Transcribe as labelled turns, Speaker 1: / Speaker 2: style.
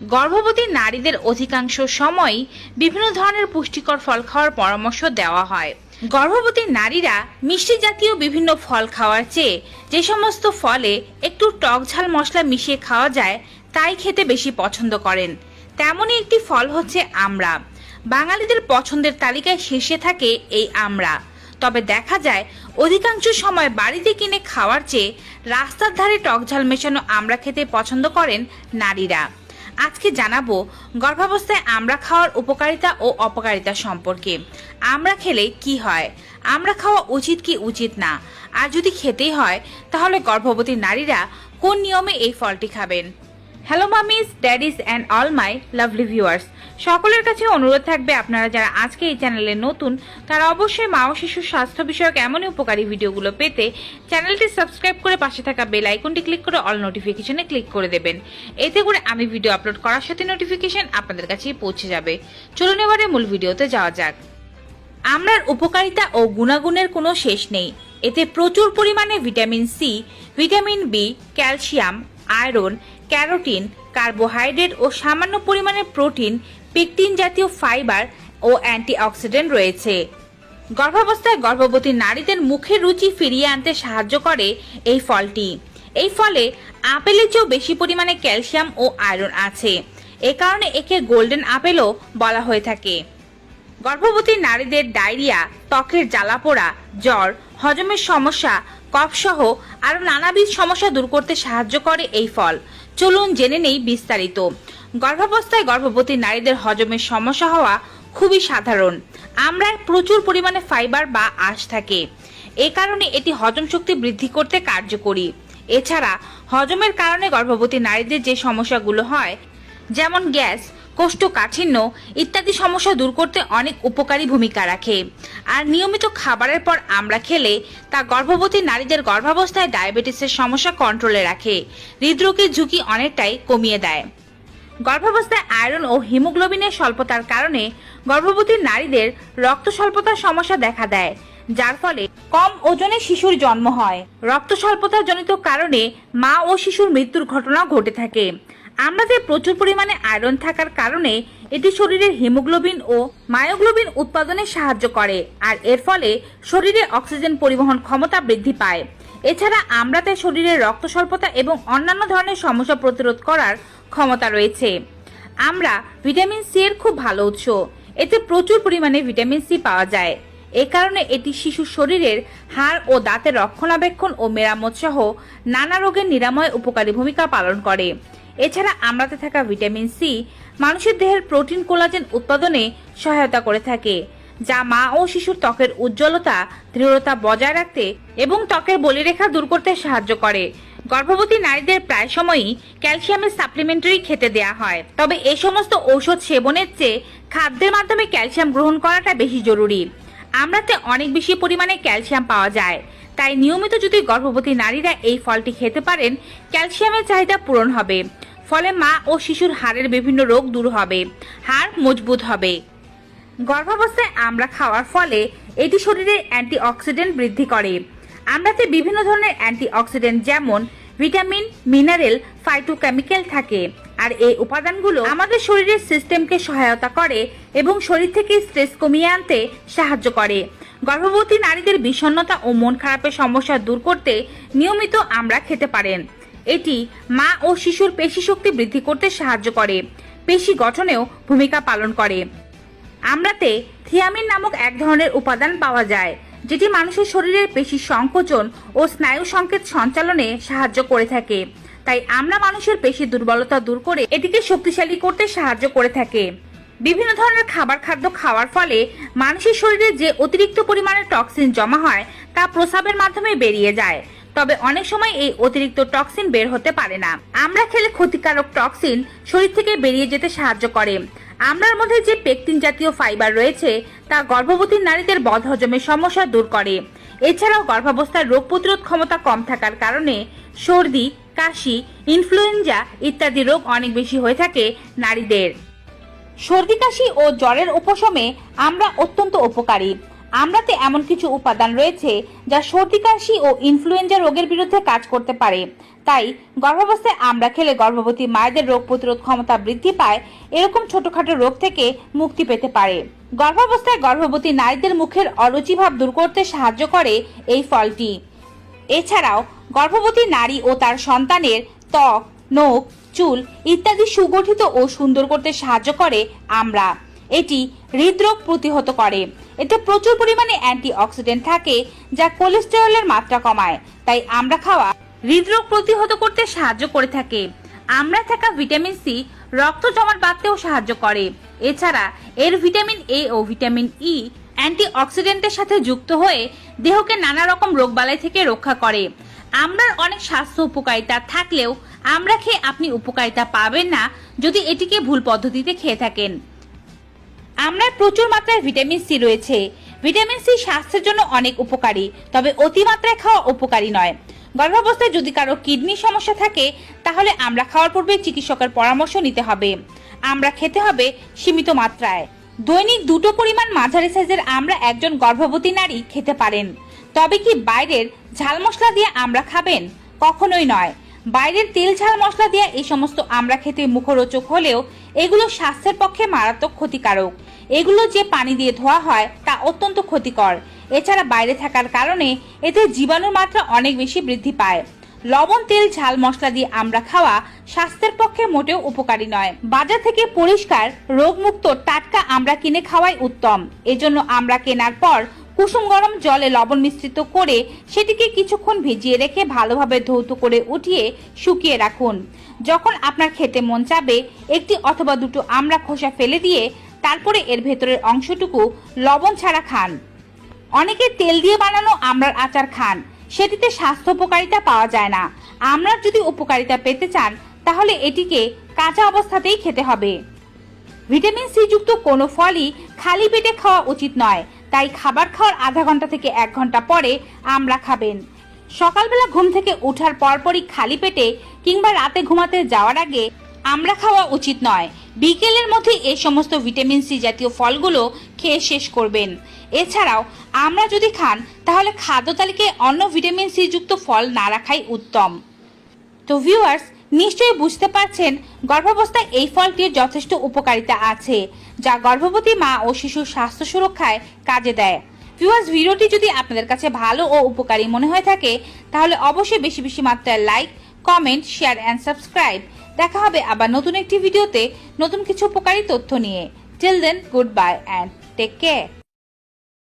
Speaker 1: গর্ভবতী নারীদের অধিকাংশ সময়ই বিভিন্ন ধরনের পুষ্টিকর ফল খাওয়ার পরামর্শ দেওয়া হয়। গর্ভবতী নারীরা মিষ্টি জাতীয় বিভিন্ন ফল খাওয়ার চেয়ে যে সমস্ত ফলে একটু টক ঝাল মশলা মিশিয়ে খাওয়া যায়, তাই খেতে বেশি পছন্দ করেন। তেমনই একটি ফল হচ্ছে আমড়া। বাঙালিদের পছন্দের তালিকায় শীর্ষে থাকে এই আমড়া। তবে দেখা যায়, অধিকাংশ সময় বাড়িতে কিনে খাওয়ার চেয়ে রাস্তার ধারে টকঝাল মেশানো আমড়া খেতে পছন্দ করেন নারীরা। আজকে জানাব গর্ভাবস্থায় আমরা খাওয়ার উপকারিতা ও অপকারিতা সম্পর্কে। আমরা খেলে কি হয়? আমরা খাওয়া উচিত কি উচিত না? আর যদি খেতেই হয়, তাহলে গর্ভবতী নারীরা কোন নিয়মে এই ফলটি খাবেন? Hello mummies daddies and all my lovely viewers সকলের কাছে অনুরোধ থাকবে আপনারা যারা আজকে এই চ্যানেলে নতুন, তারা অবশ্যই মা ও শিশুর স্বাস্থ্য বিষয়ক এমনই উপকারী ভিডিওগুলো পেতে চ্যানেলটি সাবস্ক্রাইব করে পাশে থাকা বেল আইকনটি ক্লিক করে অল নোটিফিকেশনে ক্লিক করে দেবেন। এতে করে আমি ভিডিও আপলোড করার সাথে নোটিফিকেশন আপনাদের কাছে পৌঁছে যাবে। চলুন এবারে মূল ভিডিওতে যাওয়া যাক। আমরার উপকারিতা ও গুণাগুণের কোনো শেষ নেই। এতে প্রচুর পরিমাণে vitamin C vitamin B calcium iron carotene, carbohydrate ও সামান্য পরিমাণে প্রোটিন, পেকটিন জাতীয় ফাইবার ও অ্যান্টিঅক্সিডেন্ট রয়েছে। গর্ভাবস্থায় গর্ভবতী নারীদের মুখে রুচি ফিরিয়ে আনতে সাহায্য করে এই ফলটি। এই ফলে আপেলের চেয়েও বেশি পরিমাণে ক্যালসিয়াম ও আয়রন আছে। এ কারণে একে গোল্ডেন আপেলও বলা হয়ে থাকে। গর্ভবতী নারীদের ডায়রিয়া, ত্বকের জ্বালাপোড়া, জ্বর, হজমের সমস্যা, কফসহ আরও নানাবিধ সমস্যা দূর করতে সাহায্য করে এই ফল। চলুন জেনে নেই বিস্তারিত। গর্ভাবস্থায় গর্ভবতী নারীদের হজমের সমস্যা হওয়া খুবই সাধারণ। আমরা প্রচুর পরিমাণে ফাইবার বা আঁশ থাকে। এ কারণে এটি হজম শক্তি বৃদ্ধি করতে কার্যকরী। এছাড়া হজমের কারণে গর্ভবতী নারীদের যে সমস্যাগুলো হয়, যেমন গ্যাস কোষ্ঠকাঠিন্য ইত্যাদি সমস্যা দূর করতে অনেক উপকারী ভূমিকা রাখে। আর নিয়মিত খাবারের পর আমরা খেলে তা গর্ভবতী নারীদের গর্ভাবস্থায় ডায়াবেটিসের সমস্যা কন্ট্রোলে রাখে। হৃদরোগের ঝুঁকি অনেকটাই কমিয়ে দেয়। গর্ভাবস্থায় আয়রন ও হিমোগ্লোবিনের স্বল্পতার কারণে গর্ভবতী নারীদের রক্ত স্বল্পতার সমস্যা দেখা দেয়, যার ফলে কম ওজনে শিশুর জন্ম হয়। রক্ত স্বল্পতার জনিত কারণে মা ও শিশুর মৃত্যুর ঘটনা ঘটে থাকে। আমরাতে প্রচুর পরিমাণে আয়রন থাকার কারণে এটি শরীরের হিমোগ্লোবিন ও মায়োগ্লোবিন উৎপাদনে সাহায্য করে, আর এর ফলে শরীরে অক্সিজেন পরিবহন ক্ষমতা বৃদ্ধি পায়। এছাড়া আমরাতে শরীরের রক্ত স্বল্পতা এবং অন্যান্য ধরনের সমস্যা প্রতিরোধ করার ক্ষমতা রয়েছে। আমরা ভিটামিন সি এর খুব ভালো উৎস। এতে প্রচুর পরিমাণে ভিটামিন সি পাওয়া যায়। এ কারণে এটি শিশুর শরীরের হাড় ও দাঁতের রক্ষণাবেক্ষণ ও মেরামত সহ নানা রোগের নিরাময় উপকারী ভূমিকা পালন করে। এছাড়া আমরাতে থাকা ভিটামিন সি মানুষের দেহের প্রোটিন কোলাজেন উৎপাদনে সহায়তা করে থাকে, যা মা ও শিশুর ত্বকের উজ্জ্বলতা, দৃঢ়তা বজায় রাখতে এবং ত্বকের বলিরেখা দূর করতে সাহায্য করে। গর্ভবতী নারীদের প্রায় সময়ই ক্যালসিয়ামের সাপ্লিমেন্টারি খেতে দেয়া হয়। তবে এ সমস্ত ঔষধ সেবনের চেয়ে খাদ্যের মাধ্যমে ক্যালসিয়াম গ্রহণ করাটা বেশি জরুরি। আমরাতে অনেক বেশি পরিমাণে ক্যালসিয়াম পাওয়া যায়। তাই নিয়মিত যদি গর্ভবতী নারীরা এই ফলটি খেতে পারেন, ক্যালসিয়ামের চাহিদা পূরণ হবে। ফলে মা ও শিশুর হাড়ের বিভিন্ন রোগ দূর হবে, হাড় মজবুত হবে। গর্ভাবস্থায় আমরা খাওয়ার ফলে এটি শরীরের অ্যান্টিঅক্সিডেন্ট বৃদ্ধি করে। আমরাতে বিভিন্ন ধরনের অ্যান্টিঅক্সিডেন্ট যেমন ভিটামিন, মিনারেল, ফাইটোকেমিক্যাল থাকে আর এই উপাদানগুলো আমাদের শরীরের সিস্টেমকে সহায়তা করে এবং শরীর থেকে স্ট্রেস কমিয়ে আনতে সাহায্য করে। গর্ভবতী নারীদের বিষণ্ণতা ও মন খারাপের সমস্যা দূর করতে নিয়মিত আমরা খেতে পারেন। এটি মা ও শিশুর পেশি শক্তি বৃদ্ধি করতে সাহায্য করে। পেশি গঠনেও ভূমিকা পালন করে। আমরাতে থিয়ামিন নামক এক ধরনের উপাদান পাওয়া যায়, যেটি মানুষের শরীরের পেশি সংকোচন ও স্নায়ু সংকেত সঞ্চালনে সাহায্য করে থাকে। তাই আমরা মানুষের পেশি দুর্বলতা দূর করে এটিকে শক্তিশালী করতে সাহায্য করে থাকে। বিভিন্ন ধরনের খাবার খাদ্য খাওয়ার ফলে মানুষের শরীরে যে অতিরিক্ত পরিমাণে টক্সিন জমা হয়, তা প্রস্রাবের মাধ্যমে বেরিয়ে যায়। তবে অনেক সময় এই অতিরিক্ত টক্সিন বের হতে পারে না। আমরা খেলে ক্ষতিকারক টক্সিন শরীর থেকে বেরিয়ে যেতে সাহায্য করে। আমরার মধ্যে যে পেকটিন জাতীয় ফাইবার রয়েছে, তা গর্ভবতী নারীদের বদহজমের সমস্যা দূর করে। এছাড়াও গর্ভাবস্থার রোগ প্রতিরোধ ক্ষমতা কম থাকার কারণে সর্দি, কাশি ইনফ্লুয়েঞ্জা ইত্যাদি রোগ অনেক বেশি হয়ে থাকে নারীদের। সর্দি, কাশি ও জ্বরের উপশমে আমরা অত্যন্ত উপকারী। আমড়াতে এমন কিছু উপাদান রয়েছে যা সর্দি কাশি ও ইনফ্লুয়েঞ্জা রোগের বিরুদ্ধে কাজ করতে পারে। তাই গর্ভাবস্থায় আমরা খেলে গর্ভবতী মায়েদের রোগ প্রতিরোধ ক্ষমতা বৃদ্ধি পায় এরকম ছোটখাটো রোগ থেকে মুক্তি পেতে পারে। গর্ভাবস্থায় গর্ভবতী নারীদের মুখের অরুচিভাব দূর করতে সাহায্য করে এই ফলটি। এছাড়াও গর্ভবতী নারী ও তার সন্তানের ত্বক, নখ, চুল ইত্যাদি সুগঠিত ও সুন্দর করতে সাহায্য করে আমরা। এটি হৃদরোগ প্রতিহত করে। এতে প্রচুর পরিমাণে অ্যান্টিঅক্সিডেন্ট থাকে, যা কোলেস্টেরলের মাত্রা কমায়। তাই আমরা খাওয়া হৃদরোগ প্রতিহত করতে সাহায্য করে থাকে। আমরা থাকা ভিটামিন সি রক্ত জমাট বাঁধতেও সাহায্য করে। এছাড়া এর vitamin A O vitamin E অ্যান্টিঅক্সিডেন্টের সাথে যুক্ত হয়ে দেহকে নানা রকম রোগবালাই থেকে রক্ষা করে। আমরার অনেক স্বাস্থ্য উপকারিতা থাকলেও আমরা খেয়ে আপনি উপকারিতা পাবেন না যদি এটিকে ভুল পদ্ধতিতে খেয়ে থাকেন। আমরার প্রচুর মাত্রায় ভিটামিন সি রয়েছে। ভিটামিন সি স্বাস্থ্যের জন্য অনেক উপকারী, তবে অতিমাত্রায় খাওয়া উপকারী নয়। গর্ভাবস্থায় যদি কারও কিডনির সমস্যা থাকে, তাহলে আমরা খাওয়ার পূর্বে চিকিৎসকের পরামর্শ নিতে হবে। আমরা খেতে হবে সীমিত মাত্রায়। দৈনিক দুটো পরিমাণ মাঝারি সাইজের আমরা একজন গর্ভবতী নারী খেতে পারেন। তবে কি বাইরের ঝাল মশলা দিয়ে আমরা খাবেন? কখনোই নয়। বাইরের তেল ঝাল মশলা দিয়ে এই সমস্ত আমরা খেতে মুখরোচক হলেও এগুলো স্বাস্থ্যের পক্ষে মারাত্মক ক্ষতিকারক। এগুলো যে পানি দিয়ে ধোয়া হয়, তা অত্যন্ত ক্ষতিকর। এছাড়া বাইরে থাকার কারণে এতে জীবাণুর মাত্রা অনেক বেশি বৃদ্ধি পায়। লবণ, তেল, ঝাল, মশলা দিয়ে আমরা খাওয়া স্বাস্থ্যের পক্ষে মোটেও উপকারী নয়। বাজার থেকে পরিষ্কার, রোগমুক্ত, টাটকা আমরা কিনে খাওয়াই উত্তম। এজন্য আমরা কেনার পর কুসুম গরম জলে লবণ মিশ্রিত করে সেটিকে কিছুক্ষণ ভিজিয়ে রেখে ভালোভাবে ধৌত করে উঠিয়ে শুকিয়ে রাখুন। যখন আপনার খেতে মন চাবে, একটি অথবা দুটো আমরা খোসা ফেলে দিয়ে তারপরে এর ভেতরের অংশটুকু লবণ ছাড়া খান। অনেকে তেল দিয়ে বানানো আমড়ার আচার খান। সেটিতে স্বাস্থ্য উপকারিতা পাওয়া যায় না। আমড়ার যদি উপকারিতা পেতে চান, তাহলে এটিকে কাঁচা অবস্থাতেই খেতে হবে। ভিটামিন সি যুক্ত কোনো ফলই খালি পেটে খাওয়া উচিত নয়। তাই খাবার খাওয়ার আধা ঘণ্টা থেকে এক ঘণ্টা পরে আমরা খাবেন। সকালবেলা ঘুম থেকে ওঠার পরপরই খালি পেটে কিংবা রাতে ঘুমাতে যাওয়ার আগে আমরা খাওয়া উচিত নয়। বিকেলের মধ্যে এই সমস্ত ভিটামিন সি জাতীয় ফলগুলো খেয়ে শেষ করবেন। এছাড়াও, আমরা যদি খান, তাহলে খাদ্য তালিকায় অন্য ভিটামিন সি যুক্ত ফল না রাখাই উত্তম। তো ভিউয়ার্স নিশ্চয়ই বুঝতে পারছেন, গর্ভাবস্থায় এই ফলটির যথেষ্ট উপকারিতা আছে, যা গর্ভবতী মা ও শিশুর স্বাস্থ্য সুরক্ষায় কাজে দেয়। ভিউয়ার্স ভিডিওটি যদি আপনাদের কাছে ভালো ও উপকারী মনে হয়ে থাকে, তাহলে অবশ্যই বেশি বেশি মাত্রায় like comment share and subscribe দেখা হবে আবার নতুন একটি ভিডিওতে নতুন কিছু উপকারী তথ্য নিয়ে। Till then good bye and take care